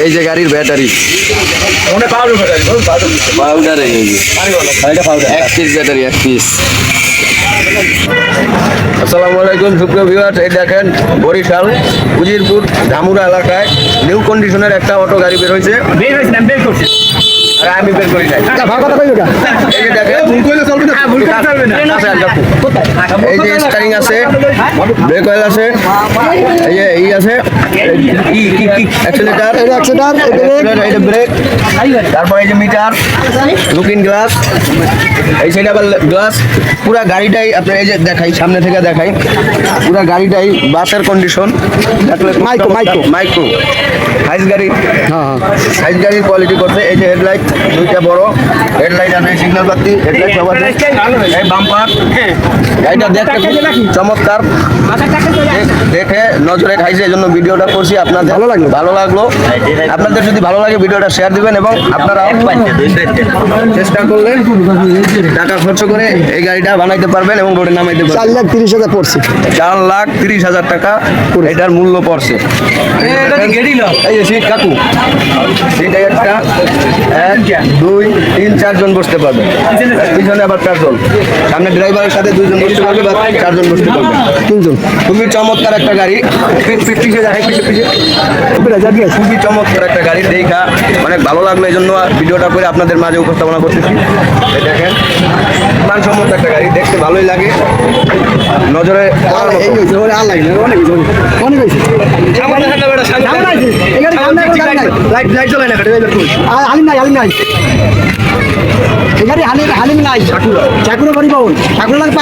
এই যে গাড়ির ব্যাটারি। পাউডার এক পিস ব্যাটারি এক পিস আসসালামু আলাইকুম সুপ্রিয় ভিউয়ার্স এই দেখেন বরিশাল উজিরপুর ধামুরা এলাকায় নিউ কন্ডিশনের একটা অটো গাড়ি বের হয়েছে। আর আমি বের করি নাই। কথা কই ওটা এই দেখেন আচ্ছা, দেখো। এই যে স্টারিং আছে ব্রেক অয়েল আছে এই যে এই আছে অ্যাক্সিলেটার এটা ব্রেক। তারপর এই যে মিটার লুকিং গ্লাস এই সাইড আবার গ্লাস। পুরা গাড়িটাই আপনার এই যে দেখাই সামনে থেকে দেখাই। পুরা গাড়িটাই বাসের condition Micro, micro. Micro Hiace গাড়ি। হ্যাঁ সাইজ গাড়ির কোয়ালিটি করছে এই যে হেডলাইট দুইটা বড়। হেডলাইট আছে সিগন্যাল বাতি হেডলাইট সব আছে। এই বাম্পার। দেখতে চমৎকার। দেখে নজরে খাইছে এই জন্য ভিডিওটা করছি আপনাদের। ভালো লাগল। ভালো লাগল। আপনাদের যদি ভালো লাগে ভিডিওটা শেয়ার দিবেন এবং আপনারা চেষ্টা করলে টাকা খরচ করে এই গাড়িটা বানাইতে পারবেন এবং রোডে নামাইতে চার লাখ তিরিশ হাজার পড়ছে। চার লাখ তিরিশ হাজার টাকা এটার মূল্য পড়ছে। এই যে সিট কাকু। সিট একটা। এক দুই চারজন বসতে পারবে পিছনে আবার চারজন সামনে ড্রাইভারের সাথে দুইজন বসতে পারবে বা চারজন বসতে পারবে তিনজন খুবই চমৎকার একটা গাড়ি পিছ- পিছ- পিছিয়ে যায় পিছিয়ে খুবই চমৎকার একটা গাড়ি দেখা অনেক ভালো লাগল এই জন্য ভিডিওটা করে আপনাদের মাঝে উপস্থাপনা করতেছি দেখেন মানসম্মত একটা গাড়ি দেখতে ভালোই লাগে নজরে আর লাগে অনেক অনেক হইছে সামনে আছে এখানে সামনে আছে গাড়ি নাই লাইট লাইট জ্বলাই না ড্রাইভার কই? আলিম নাই আলিম নাই। এখানে হালিম হালিম নাই। ঠাকুর। ঠাকুর বাড়ি পাবন ঠাকুর লাগে